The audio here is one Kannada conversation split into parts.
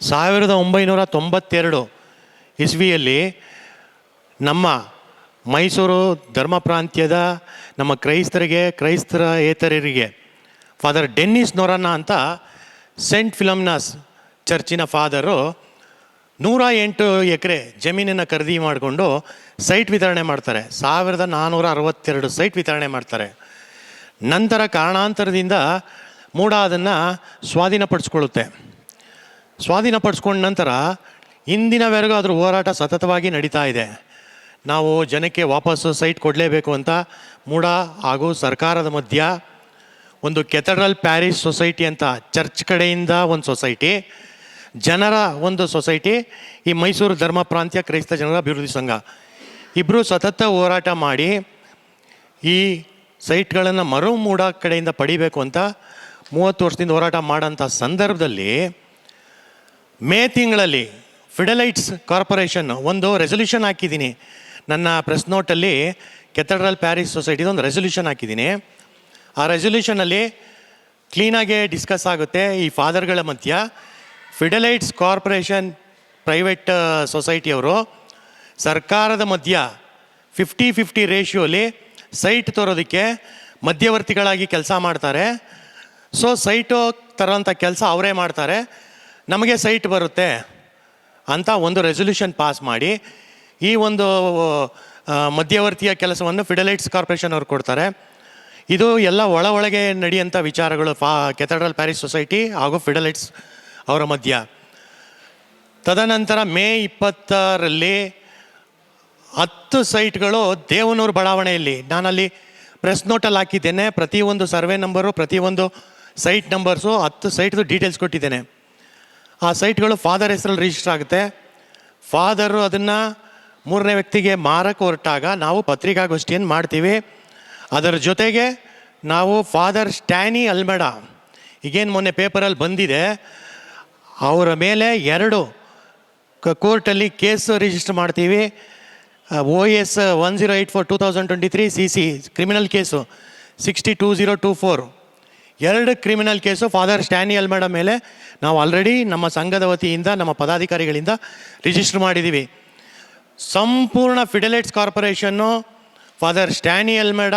ಸಾವಿರದ ಒಂಬೈನೂರ ತೊಂಬತ್ತೆರಡು ಇಸ್ವಿಯಲ್ಲಿ ನಮ್ಮ ಮೈಸೂರು ಧರ್ಮ ಪ್ರಾಂತ್ಯದ ನಮ್ಮ ಕ್ರೈಸ್ತರಿಗೆ, ಕ್ರೈಸ್ತರ ಏತರರಿಗೆ ಫಾದರ್ ಡೆನ್ನಿಸ್ ನೊರನ್ನ ಅಂತ ಸೆಂಟ್ ಫಿಲಮ್ನಾಸ್ ಚರ್ಚಿನ ಫಾದರು ನೂರ ಎಂಟು ಎಕರೆ ಜಮೀನನ್ನು ಖರೀದಿ ಮಾಡಿಕೊಂಡು ಸೈಟ್ ವಿತರಣೆ ಮಾಡ್ತಾರೆ. ಸಾವಿರದ ನಾನ್ನೂರ ಅರವತ್ತೆರಡು ಸೈಟ್ ವಿತರಣೆ ಮಾಡ್ತಾರೆ. ನಂತರ ಕಾರಣಾಂತರದಿಂದ ಮೂಡ ಅದನ್ನು ಸ್ವಾಧೀನಪಡಿಸ್ಕೊಳ್ಳುತ್ತೆ. ಸ್ವಾಧೀನಪಡಿಸ್ಕೊಂಡ ನಂತರ ಇಂದಿನವರೆಗೂ ಅದರ ಹೋರಾಟ ಸತತವಾಗಿ ನಡೀತಾ ಇದೆ. ನಾವು ಜನಕ್ಕೆ ವಾಪಸ್ಸು ಸೈಟ್ ಕೊಡಲೇಬೇಕು ಅಂತ ಮೂಡ ಹಾಗೂ ಸರ್ಕಾರದ ಮಧ್ಯ ಒಂದು ಕೆಥಡ್ರಲ್ ಪ್ಯಾರಿಸ್ ಸೊಸೈಟಿ ಅಂತ ಚರ್ಚ್ ಕಡೆಯಿಂದ ಒಂದು ಸೊಸೈಟಿ, ಜನರ ಒಂದು ಸೊಸೈಟಿ, ಈ ಮೈಸೂರು ಧರ್ಮ ಪ್ರಾಂತ್ಯ ಕ್ರೈಸ್ತ ಜನರ ಅಭಿವೃದ್ಧಿ ಸಂಘ. ಇಬ್ಬರು ಸತತ ಹೋರಾಟ ಮಾಡಿ ಈ ಸೈಟ್ಗಳನ್ನು ಮರು ಮೂಡ ಕಡೆಯಿಂದ ಪಡಿಬೇಕು ಅಂತ ಮೂವತ್ತು ವರ್ಷದಿಂದ ಹೋರಾಟ ಮಾಡೋಂಥ ಸಂದರ್ಭದಲ್ಲಿ ಮೇ ತಿಂಗಳಲ್ಲಿ ಫಿಡಲೈಟ್ಸ್ ಕಾರ್ಪೊರೇಷನ್ ಒಂದು ರೆಸೊಲ್ಯೂಷನ್ ಹಾಕಿದ್ದೀನಿ. ನನ್ನ ಪ್ರೆಸ್ ನೋಟಲ್ಲಿ ಕೆಥಡ್ರಲ್ ಪ್ಯಾರಿಸ್ ಸೊಸೈಟಿದು ಒಂದು ರೆಸೊಲ್ಯೂಷನ್ ಹಾಕಿದ್ದೀನಿ. ಆ ರೆಸೊಲ್ಯೂಷನಲ್ಲಿ ಕ್ಲೀನಾಗೆ ಡಿಸ್ಕಸ್ ಆಗುತ್ತೆ ಈ ಫಾದರ್ಗಳ ಮಧ್ಯ. ಫಿಡಲೈಟ್ಸ್ ಕಾರ್ಪೊರೇಷನ್ ಪ್ರೈವೇಟ್ ಸೊಸೈಟಿಯವರು ಸರ್ಕಾರದ ಮಧ್ಯ ಫಿಫ್ಟಿ ಫಿಫ್ಟಿ ರೇಷಿಯೋಲಿ ಸೈಟ್ ತರೋದಕ್ಕೆ ಮಧ್ಯವರ್ತಿಗಳಾಗಿ ಕೆಲಸ ಮಾಡ್ತಾರೆ. ಸೊ ಸೈಟು ತರೋಂಥ ಕೆಲಸ ಅವರೇ ಮಾಡ್ತಾರೆ. ನಮಗೆ ಸೈಟ್ ಬರುತ್ತೆ ಅಂತ ಒಂದು ರೆಸೊಲ್ಯೂಷನ್ ಪಾಸ್ ಮಾಡಿ ಈ ಒಂದು ಮಧ್ಯವರ್ತಿಯ ಕೆಲಸವನ್ನು ಫಿಡಲೈಟ್ಸ್ ಕಾರ್ಪೊರೇಷನ್ ಅವ್ರು ಕೊಡ್ತಾರೆ. ಇದು ಎಲ್ಲ ಒಳ ಒಳಗೆ ನಡೆಯುವಂಥ ವಿಚಾರಗಳು ಫಾ ಕೆಥಡ್ರಲ್ ಪ್ಯಾರಿಸ್ ಸೊಸೈಟಿ ಹಾಗೂ ಫಿಡಲೈಟ್ಸ್ ಅವರ ಮಧ್ಯ. ತದನಂತರ ಮೇ ಇಪ್ಪತ್ತರಲ್ಲಿ ಹತ್ತು ಸೈಟ್ಗಳು ದೇವನೂರು ಬಡಾವಣೆಯಲ್ಲಿ. ನಾನಲ್ಲಿ ಪ್ರೆಸ್ ನೋಟಲ್ಲಿ ಹಾಕಿದ್ದೇನೆ. ಪ್ರತಿಯೊಂದು ಸರ್ವೆ ನಂಬರು ಪ್ರತಿಯೊಂದು ಸೈಟ್ ನಂಬರ್ಸು ಹತ್ತು ಸೈಟ್ದು ಡೀಟೇಲ್ಸ್ ಕೊಟ್ಟಿದ್ದೇನೆ. ಆ ಸೈಟ್ಗಳು ಫಾದರ್ ಹೆಸರಲ್ಲಿ ರಿಜಿಸ್ಟರ್ ಆಗುತ್ತೆ. ಫಾದರು ಅದನ್ನು ಮೂರನೇ ವ್ಯಕ್ತಿಗೆ ಮಾರಕ್ಕೆ ಹೊರಟಾಗ ನಾವು ಪತ್ರಿಕಾಗೋಷ್ಠಿಯನ್ನು ಮಾಡ್ತೀವಿ. ಅದರ ಜೊತೆಗೆ ನಾವು ಫಾದರ್ ಸ್ಟ್ಯಾನಿ ಅಲ್ಮೇಡ, ಈಗೇನು ಮೊನ್ನೆ ಪೇಪರಲ್ಲಿ ಬಂದಿದೆ, ಅವರ ಮೇಲೆ ಎರಡು ಕೋರ್ಟಲ್ಲಿ ಕೇಸು ರಿಜಿಸ್ಟರ್ ಮಾಡ್ತೀವಿ. O S one zero eight four two thousand twenty three C C criminal case sixty two zero two four ಎರಡು criminal case father Stany Almeida ಮೇಲೆ ನಾವು ಆಲ್ರೆಡಿ ನಮ್ಮ ಸಂಘದ ವತಿಯಿಂದ, ನಮ್ಮ ಪದಾಧಿಕಾರಿಗಳಿಂದ ರಿಜಿಸ್ಟರ್ ಮಾಡಿದ್ದೀವಿ ಸಂಪೂರ್ಣ ಫಿಡೆಲೈಟ್ಸ್ ಕಾರ್ಪೊರೇಷನ್ನು ಫಾದರ್ ಸ್ಟ್ಯಾನಿ ಅಲ್ಮೇಡ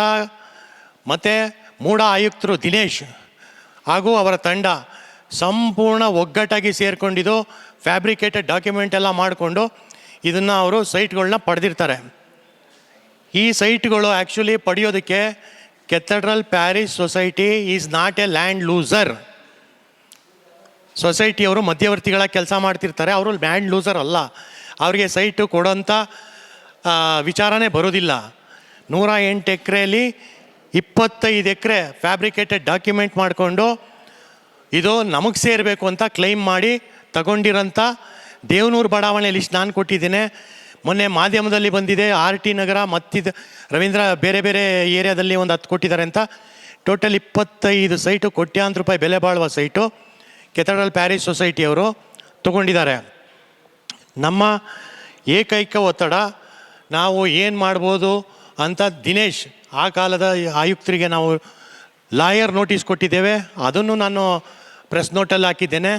ಮತ್ತು ಮೂಡ ಆಯುಕ್ತರು ದಿನೇಶ್ ಹಾಗೂ ಅವರ ತಂಡ ಸಂಪೂರ್ಣ ಒಗ್ಗಟ್ಟಾಗಿ ಸೇರಿಕೊಂಡಿದ್ದು ಫ್ಯಾಬ್ರಿಕೇಟೆಡ್ ಡಾಕ್ಯುಮೆಂಟ್ ಎಲ್ಲ ಮಾಡಿಕೊಂಡು ಇದನ್ನು ಅವರು ಸೈಟ್ಗಳನ್ನ ಪಡೆದಿರ್ತಾರೆ. ಈ ಸೈಟ್ಗಳು ಆ್ಯಕ್ಚುಲಿ ಪಡೆಯೋದಕ್ಕೆ cathedral parish society is not a land loser ಸೊಸೈಟಿಯವರು ಮಧ್ಯವರ್ತಿಗಳ ಕೆಲಸ ಮಾಡ್ತಿರ್ತಾರೆ. ಅವರು ಲ್ಯಾಂಡ್ ಲೂಸರ್ ಅಲ್ಲ. ಅವರಿಗೆ ಸೈಟು ಕೊಡೋಂಥ ವಿಚಾರನೇ ಬರೋದಿಲ್ಲ. ನೂರ ಎಂಟು ಎಕರೆಯಲ್ಲಿ ಇಪ್ಪತ್ತೈದು ಎಕರೆ ಫ್ಯಾಬ್ರಿಕೇಟೆಡ್ ಡಾಕ್ಯುಮೆಂಟ್ ಮಾಡಿಕೊಂಡು, ಇದು ನಮಗೆ ಸೇರಬೇಕು ಅಂತ ಕ್ಲೈಮ್ ಮಾಡಿ ತಗೊಂಡಿರೋಂಥ ದೇವನೂರು ಬಡಾವಣೆಯಲ್ಲಿ ನಾನು ಕೊಟ್ಟಿದ್ದೇನೆ. ಮೊನ್ನೆ ಮಾಧ್ಯಮದಲ್ಲಿ ಬಂದಿದೆ, ಆರ್ ಟಿ ನಗರ, ಮತ್ತಿದ ರವೀಂದ್ರ ಬೇರೆ ಬೇರೆ ಏರಿಯಾದಲ್ಲಿ ಒಂದು ಹತ್ತು ಕೊಟ್ಟಿದ್ದಾರೆ ಅಂತ. ಟೋಟಲ್ ಇಪ್ಪತ್ತೈದು ಸೈಟು, ಕೋಟ್ಯಾಂತರ ರೂಪಾಯಿ ಬೆಲೆ ಬಾಳುವ ಸೈಟು, ಕೆಥಡ್ರಲ್ ಪ್ಯಾರಿಸ್ ಸೊಸೈಟಿಯವರು ತಗೊಂಡಿದ್ದಾರೆ. ನಮ್ಮ ಏಕೈಕ ಒತ್ತಡ, ನಾವು ಏನು ಮಾಡ್ಬೋದು ಅಂತ ದಿನೇಶ್, ಆ ಕಾಲದ ಆಯುಕ್ತರಿಗೆ ನಾವು ಲಾಯರ್ ನೋಟಿಸ್ ಕೊಟ್ಟಿದ್ದೇವೆ. ಅದನ್ನು ನಾನು ಪ್ರೆಸ್ ನೋಟಲ್ಲಿ ಹಾಕಿದ್ದೇನೆ.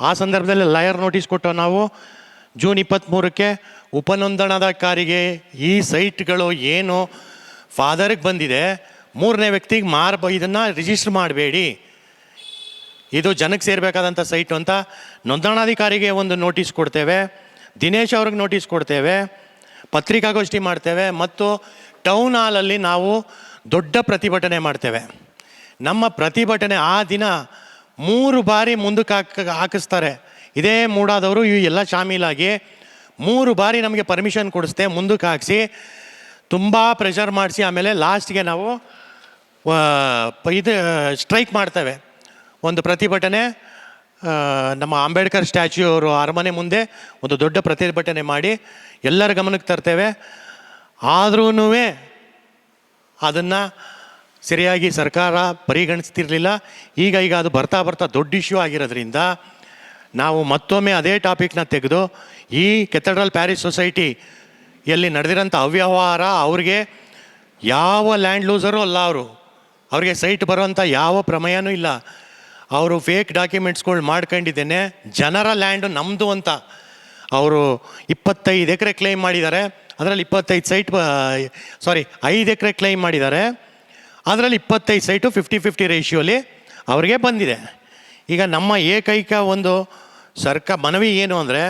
ಆ ಸಂದರ್ಭದಲ್ಲಿ ಲಾಯರ್ ನೋಟಿಸ್ ಕೊಟ್ಟು ನಾವು, ಜೂನ್ ಇಪ್ಪತ್ತ್ಮೂರಕ್ಕೆ ಉಪನೋಂದಣಾಧಿಕಾರಿಗೆ ಈ ಸೈಟ್ಗಳು ಏನು ಫಾದರ್ಗೆ ಬಂದಿದೆ, ಮೂರನೇ ವ್ಯಕ್ತಿಗೆ ಮಾರ್ಬ ಇದನ್ನು ರಿಜಿಸ್ಟರ್ ಮಾಡಬೇಡಿ. ಇದು ಜನಕ್ಕೆ ಸೇರಬೇಕಾದಂಥ ಸೈಟು ಅಂತ ನೋಂದಣಾಧಿಕಾರಿಗೆ ಒಂದು ನೋಟಿಸ್ ಕೊಡ್ತೇವೆ, ದಿನೇಶ್ ಅವ್ರಿಗೆ ನೋಟಿಸ್ ಕೊಡ್ತೇವೆ, ಪತ್ರಿಕಾಗೋಷ್ಠಿ ಮಾಡ್ತೇವೆ ಮತ್ತು ಟೌನ್ ಹಾಲಲ್ಲಿ ನಾವು ದೊಡ್ಡ ಪ್ರತಿಭಟನೆ ಮಾಡ್ತೇವೆ. ನಮ್ಮ ಪ್ರತಿಭಟನೆ ಆ ದಿನ ಮೂರು ಬಾರಿ ಮುಂದಕ್ಕೆ ಹಾಕ, ಹಾಕಿಸ್ತಾರೆ. ಇದೇ ಮೂಡಾದವರು ಇವು ಎಲ್ಲ ಶಾಮೀಲಾಗಿ ಮೂರು ಬಾರಿ ನಮಗೆ ಪರ್ಮಿಷನ್ ಕೊಡಿಸ್ದೆ, ಮುಂದಕ್ಕೆ ಹಾಕಿಸಿ, ತುಂಬ ಪ್ರೆಷರ್ ಮಾಡಿಸಿ, ಆಮೇಲೆ ಲಾಸ್ಟ್ಗೆ ನಾವು ಇದು ಸ್ಟ್ರೈಕ್ ಮಾಡ್ತೇವೆ. ಒಂದು ಪ್ರತಿಭಟನೆ ನಮ್ಮ ಅಂಬೇಡ್ಕರ್ ಸ್ಟ್ಯಾಚ್ಯೂ ಅವರು ಅರಮನೆ ಮುಂದೆ ಒಂದು ದೊಡ್ಡ ಪ್ರತಿಭಟನೆ ಮಾಡಿ ಎಲ್ಲರ ಗಮನಕ್ಕೆ ತರ್ತೇವೆ. ಆದ್ರೂ ಅದನ್ನು ಸರಿಯಾಗಿ ಸರ್ಕಾರ ಪರಿಗಣಿಸ್ತಿರಲಿಲ್ಲ. ಈಗ ಈಗ ಅದು ಬರ್ತಾ ಬರ್ತಾ ದೊಡ್ಡ ಇಶ್ಯೂ ಆಗಿರೋದ್ರಿಂದ ನಾವು ಮತ್ತೊಮ್ಮೆ ಅದೇ ಟಾಪಿಕ್ನ ತೆಗೆದು ಈ ಕೆಥಡ್ರಲ್ ಪ್ಯಾರಿಸ್ ಸೊಸೈಟಿ ಎಲ್ಲಿ ನಡೆದಿರೋಂಥ ಅವ್ಯವಹಾರ, ಅವ್ರಿಗೆ ಯಾವ ಲ್ಯಾಂಡ್ ಲೂಸರು ಅಲ್ಲ ಅವರು. ಅವ್ರಿಗೆ ಸೈಟ್ ಬರುವಂಥ ಯಾವ ಪ್ರಮೇಯನೂ ಇಲ್ಲ. ಅವರು ಫೇಕ್ ಡಾಕ್ಯುಮೆಂಟ್ಸ್ಗಳು ಮಾಡ್ಕೊಂಡಿದ್ದೇನೆ, ಜನರ ಲ್ಯಾಂಡು ನಮ್ಮದು ಅಂತ. ಅವರು ಇಪ್ಪತ್ತೈದು ಎಕರೆ ಕ್ಲೈಮ್ ಮಾಡಿದ್ದಾರೆ, ಅದರಲ್ಲಿ ಇಪ್ಪತ್ತೈದು ಸೈಟ್ ಸಾರಿ, ಐದು ಎಕರೆ ಕ್ಲೈಮ್ ಮಾಡಿದ್ದಾರೆ. ಅದರಲ್ಲಿ ಇಪ್ಪತ್ತೈದು ಸೈಟು ಫಿಫ್ಟಿ ಫಿಫ್ಟಿ ರೇಷಿಯೋಲಿ ಅವ್ರಿಗೆ ಬಂದಿದೆ. ಈಗ ನಮ್ಮ ಏಕೈಕ ಒಂದು ಸರ್ಕ ಮನವಿ ಏನು ಅಂದರೆ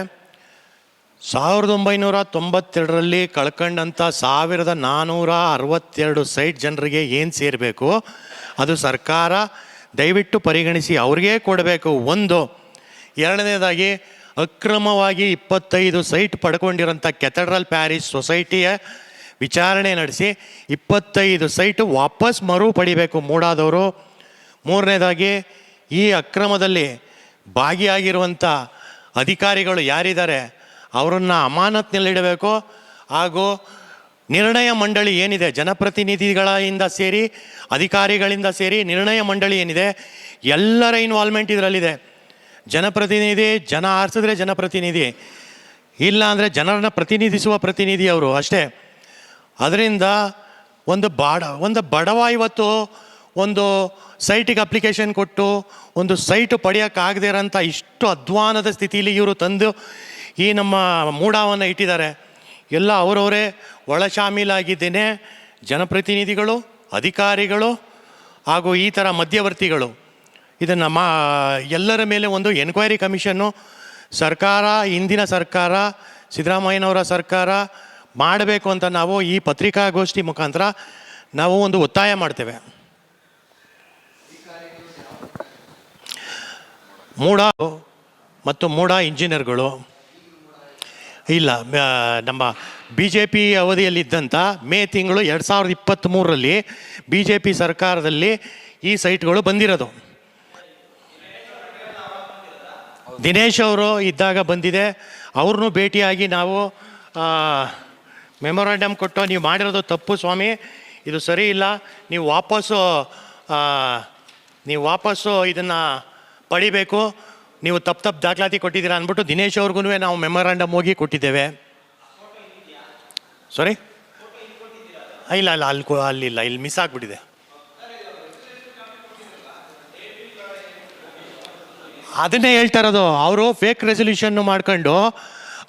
ಸಾವಿರದ ಒಂಬೈನೂರ ತೊಂಬತ್ತೆರಡರಲ್ಲಿ ಕಳ್ಕೊಂಡಂಥ ಸಾವಿರದ ನಾನ್ನೂರ ಅರವತ್ತೆರಡು ಸೈಟ್ ಜನರಿಗೆ ಏನು ಸೇರಬೇಕು? ಅದು ಸರ್ಕಾರ ದಯವಿಟ್ಟು ಪರಿಗಣಿಸಿ, ಅವ್ರಿಗೇ ಕೊಡಬೇಕು. ಒಂದು, ಎರಡನೇದಾಗಿ ಅಕ್ರಮವಾಗಿ ಇಪ್ಪತ್ತೈದು ಸೈಟ್ ಪಡ್ಕೊಂಡಿರೋಂಥ ಕೆಥಡ್ರಲ್ ಪ್ಯಾರಿಸ್ ಸೊಸೈಟಿಯ ವಿಚಾರಣೆ ನಡೆಸಿ ಇಪ್ಪತ್ತೈದು ಸೈಟು ವಾಪಸ್ ಮರು ಪಡಿಬೇಕು ಮೂಡಾದವರು. ಮೂರನೇದಾಗಿ ಈ ಅಕ್ರಮದಲ್ಲಿ ಭಾಗಿಯಾಗಿರುವಂಥ ಅಧಿಕಾರಿಗಳು ಯಾರಿದ್ದಾರೆ? ಅವರನ್ನು ಅಮಾನತ್ನಲ್ಲಿಡಬೇಕು ಹಾಗೂ ನಿರ್ಣಯ ಮಂಡಳಿ ಏನಿದೆ, ಜನಪ್ರತಿನಿಧಿಗಳಿಂದ ಸೇರಿ, ಅಧಿಕಾರಿಗಳಿಂದ ಸೇರಿ ನಿರ್ಣಯ ಮಂಡಳಿ ಏನಿದೆ, ಎಲ್ಲರ ಇನ್ವಾಲ್ವ್ಮೆಂಟ್ ಇದರಲ್ಲಿದೆ. ಜನಪ್ರತಿನಿಧಿ, ಜನ ಆರಿಸಿದ್ರೆ ಜನಪ್ರತಿನಿಧಿ, ಇಲ್ಲ ಅಂದರೆ ಜನರನ್ನು ಪ್ರತಿನಿಧಿಸುವ ಪ್ರತಿನಿಧಿ ಅವರು ಅಷ್ಟೇ. ಅದರಿಂದ ಒಂದು ಬಾಡ, ಒಂದು ಬಡವ ಇವತ್ತು ಒಂದು ಸೈಟಿಗೆ ಅಪ್ಲಿಕೇಶನ್ ಕೊಟ್ಟು, ಒಂದು ಸೈಟು ಪಡೆಯೋಕ್ಕಾಗದೇ ಇರೋಂಥ ಇಷ್ಟು ಅಧ್ವಾನದ ಸ್ಥಿತಿಯಲ್ಲಿ ಇವರು ತಂದು ಈ ನಮ್ಮ ಮೂಡಾವನ್ನು ಇಟ್ಟಿದ್ದಾರೆ. ಎಲ್ಲ ಅವರವರೇ ಒಳಶಾಮೀಲಾಗಿದ್ದೇನೆ ಜನಪ್ರತಿನಿಧಿಗಳು, ಅಧಿಕಾರಿಗಳು ಹಾಗೂ ಈ ಥರ ಮಧ್ಯವರ್ತಿಗಳು. ಇದನ್ನು ಮಾ, ಎಲ್ಲರ ಮೇಲೆ ಒಂದು ಎನ್ಕ್ವೈರಿ ಕಮಿಷನ್ನು ಸರ್ಕಾರ, ಹಿಂದಿನ ಸರ್ಕಾರ, ಸಿದ್ದರಾಮಯ್ಯನವರ ಸರ್ಕಾರ ಮಾಡಬೇಕು ಅಂತ ನಾವು ಈ ಪತ್ರಿಕಾಗೋಷ್ಠಿ ಮುಖಾಂತರ ನಾವು ಒಂದು ಒತ್ತಾಯ ಮಾಡ್ತೇವೆ. ಮೂಡ ಮತ್ತು ಮೂಡ ಇಂಜಿನಿಯರ್ಗಳು ಇಲ್ಲ ನಮ್ಮ ಬಿ ಜೆ ಪಿ ಅವಧಿಯಲ್ಲಿದ್ದಂಥ ಮೇ ತಿಂಗಳು ಎರಡು ಸಾವಿರದ ಇಪ್ಪತ್ತ್ಮೂರರಲ್ಲಿ ಬಿ ಜೆ ಪಿ ಸರ್ಕಾರದಲ್ಲಿ ಈ ಸೈಟ್ಗಳು ಬಂದಿರೋದು. ದಿನೇಶ್ ಅವರು ಇದ್ದಾಗ ಬಂದಿದೆ. ಅವ್ರನ್ನೂ ಭೇಟಿಯಾಗಿ ನಾವು ಮೆಮೊರಾಂಡಮ್ ಕೊಟ್ಟು ನೀವು ಮಾಡಿರೋದು ತಪ್ಪು ಸ್ವಾಮಿ, ಇದು ಸರಿ ಇಲ್ಲ. ನೀವು ವಾಪಸ್ಸು ನೀವು ವಾಪಸ್ಸು ಇದನ್ನು ಪಡಿಬೇಕು. ನೀವು ತಪ್ಪು ತಪ್ಪು ದಾಖಲಾತಿ ಕೊಟ್ಟಿದ್ದೀರಾ ಅಂದ್ಬಿಟ್ಟು ದಿನೇಶ್ ಅವ್ರಿಗೂ ನಾವು ಮೆಮೊರಾಂಡಮ್ ಹೋಗಿ ಕೊಟ್ಟಿದ್ದೇವೆ. ಸಾರಿ ಇಲ್ಲ ಅಲ್ಲಿ ಕೊ- ಅಲ್ಲಿಲ್ಲ ಇಲ್ಲಿ ಮಿಸ್ ಆಗಿಬಿಟ್ಟಿದೆ. ಅದನ್ನೇ ಹೇಳ್ತಾ ಇರೋದು, ಅವರು ಫೇಕ್ ರೆಸೊಲ್ಯೂಷನ್ ಮಾಡ್ಕೊಂಡು,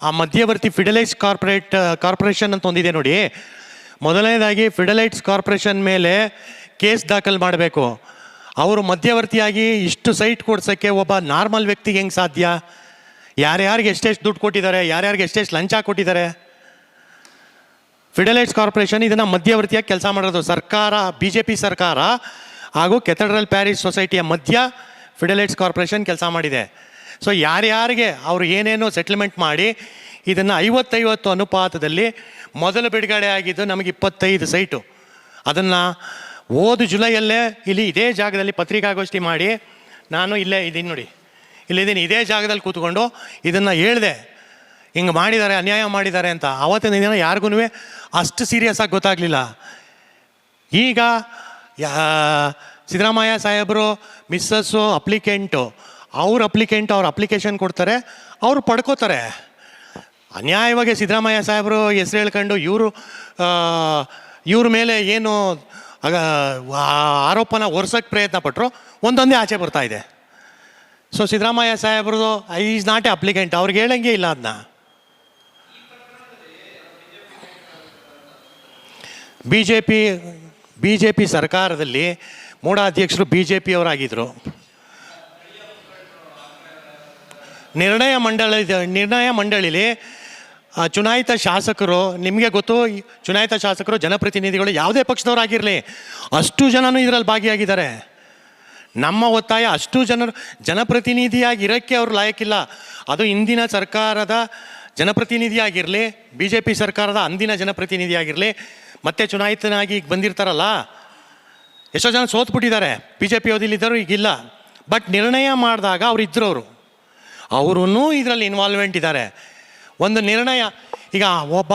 ಆ ಮಧ್ಯವರ್ತಿ ಫಿಡಲೈಟ್ಸ್ ಕಾರ್ಪೊರೇಟ್ ಕಾರ್ಪೊರೇಷನ್ ಅಂತ ಒಂದಿದೆ ನೋಡಿ. ಮೊದಲನೇದಾಗಿ ಫಿಡಲೈಟ್ಸ್ ಕಾರ್ಪೊರೇಷನ್ ಮೇಲೆ ಕೇಸ್ ದಾಖಲು ಮಾಡಬೇಕು. ಅವರು ಮಧ್ಯವರ್ತಿಯಾಗಿ ಇಷ್ಟು ಸೈಟ್ ಕೊಡ್ಸೋಕ್ಕೆ ಒಬ್ಬ ನಾರ್ಮಲ್ ವ್ಯಕ್ತಿಗೆ ಹೆಂಗೆ ಸಾಧ್ಯ? ಯಾರ್ಯಾರಿಗೆ ಎಷ್ಟೆಷ್ಟು ದುಡ್ಡು ಕೊಟ್ಟಿದ್ದಾರೆ? ಯಾರ್ಯಾರಿಗೆ ಎಷ್ಟೆಷ್ಟು ಲಂಚ ಕೊಟ್ಟಿದ್ದಾರೆ? ಫಿಡಲೈಟ್ಸ್ ಕಾರ್ಪೊರೇಷನ್ ಇದನ್ನು ಮಧ್ಯವರ್ತಿಯಾಗಿ ಕೆಲಸ ಮಾಡೋದು ಸರ್ಕಾರ ಬಿ ಜೆ ಪಿ ಸರ್ಕಾರ ಹಾಗೂ ಕೆಥಡ್ರಲ್ ಪ್ಯಾರಿಸ್ ಸೊಸೈಟಿಯ ಮಧ್ಯ ಫಿಡಲೈಟ್ಸ್ ಕಾರ್ಪೊರೇಷನ್ ಕೆಲಸ ಮಾಡಿದೆ. ಸೊ ಯಾರ್ಯಾರಿಗೆ ಅವರು ಏನೇನೋ ಸೆಟ್ಲ್ಮೆಂಟ್ ಮಾಡಿ ಇದನ್ನು ಐವತ್ತೈವತ್ತು ಅನುಪಾತದಲ್ಲಿ ಮೊದಲು ಬಿಡುಗಡೆ ಆಗಿದ್ದು ನಮಗೆ ಇಪ್ಪತ್ತೈದು ಸೈಟು. ಅದನ್ನು ಹೋದ ಜುಲೈಯಲ್ಲೇ ಇಲ್ಲಿ ಇದೇ ಜಾಗದಲ್ಲಿ ಪತ್ರಿಕಾಗೋಷ್ಠಿ ಮಾಡಿ ನಾನು ಇಲ್ಲೇ ಇದ್ದೀನಿ ನೋಡಿ. ಇಲ್ಲಿದ್ದೀನಿ ಇದೇ ಜಾಗದಲ್ಲಿ ಕೂತ್ಕೊಂಡು ಇದನ್ನು ಹೇಳಿದೆ. ಹಿಂಗೆ ಮಾಡಿದ್ದಾರೆ, ಅನ್ಯಾಯ ಮಾಡಿದ್ದಾರೆ ಅಂತ. ಆವತ್ತಿನ ದಿನ ಯಾರಿಗೂ ಅಷ್ಟು ಸೀರಿಯಸ್ ಆಗಿ ಗೊತ್ತಾಗಲಿಲ್ಲ. ಈಗ ಯಾ, ಸಿದ್ದರಾಮಯ್ಯ ಸಾಹೇಬರು, ಮಿಸ್ಸಸ್ಸು ಅಪ್ಲಿಕೆಂಟು ಅವ್ರ ಅಪ್ಲಿಕೆಂಟ್ ಅವ್ರ ಅಪ್ಲಿಕೇಶನ್ ಕೊಡ್ತಾರೆ, ಅವರು ಪಡ್ಕೋತಾರೆ. ಅನ್ಯಾಯವಾಗಿ ಸಿದ್ದರಾಮಯ್ಯ ಸಾಹೇಬರು ಹೆಸರು ಹೇಳ್ಕೊಂಡು ಇವರು ಇವ್ರ ಮೇಲೆ ಏನು ಆಗ ಆರೋಪನ ಒರ್ಸೋಕ್ಕೆ ಪ್ರಯತ್ನ ಪಟ್ಟರು ಒಂದೊಂದೇ ಆಚೆ ಬರ್ತಾ ಇದೆ. ಸೊ ಸಿದ್ದರಾಮಯ್ಯ ಸಾಹೇಬ್ರದು ಈಸ್ ನಾಟ್ ಎ ಅಪ್ಲಿಕೆಂಟ್. ಅವ್ರಿಗೆ ಹೇಳಂಗೆ ಇಲ್ಲ ಅದನ್ನ B J P B J P ಸರ್ಕಾರದಲ್ಲಿ ಮೂಢಾಧ್ಯಕ್ಷರು ಬಿ ಜೆ ಪಿಯವರಾಗಿದ್ದರು ನಿರ್ಣಯ ಮಂಡಳಿ, ನಿರ್ಣಯ ಮಂಡಳಿಲಿ ಚುನಾಯಿತ ಶಾಸಕರು, ನಿಮಗೆ ಗೊತ್ತು ಚುನಾಯಿತ ಶಾಸಕರು, ಜನಪ್ರತಿನಿಧಿಗಳು ಯಾವುದೇ ಪಕ್ಷದವರಾಗಿರಲಿ, ಅಷ್ಟು ಜನನು ಇದರಲ್ಲಿ ಭಾಗಿಯಾಗಿದ್ದಾರೆ. ನಮ್ಮ ಒತ್ತಾಯ ಅಷ್ಟು ಜನರು, ಜನಪ್ರತಿನಿಧಿಯಾಗಿ ಇರೋಕ್ಕೆ ಅವರು ಲಾಯಕ್ಕಿಲ್ಲ. ಅದು ಇಂದಿನ ಸರ್ಕಾರದ ಜನಪ್ರತಿನಿಧಿಯಾಗಿರಲಿ ಬಿ ಜೆ ಪಿ ಸರ್ಕಾರದ ಅಂದಿನ ಜನಪ್ರತಿನಿಧಿಯಾಗಿರಲಿ, ಮತ್ತೆ ಚುನಾಯಿತನಾಗಿ ಈಗ ಬಂದಿರ್ತಾರಲ್ಲ, ಎಷ್ಟೋ ಜನ ಸೋತ್ಬಿಟ್ಟಿದ್ದಾರೆ. ಬಿ ಜೆ ಪಿ ಅವಧಿಲಿದ್ದರು ಈಗಿಲ್ಲ. ಬಟ್ ನಿರ್ಣಯ ಮಾಡಿದಾಗ ಅವರು ಇದ್ದರು ಅವರು. ಅವರೂ ಇದರಲ್ಲಿ ಇನ್ವಾಲ್ವ್ಮೆಂಟ್ ಇದ್ದಾರೆ. ಒಂದು ನಿರ್ಣಯ. ಈಗ ಒಬ್ಬ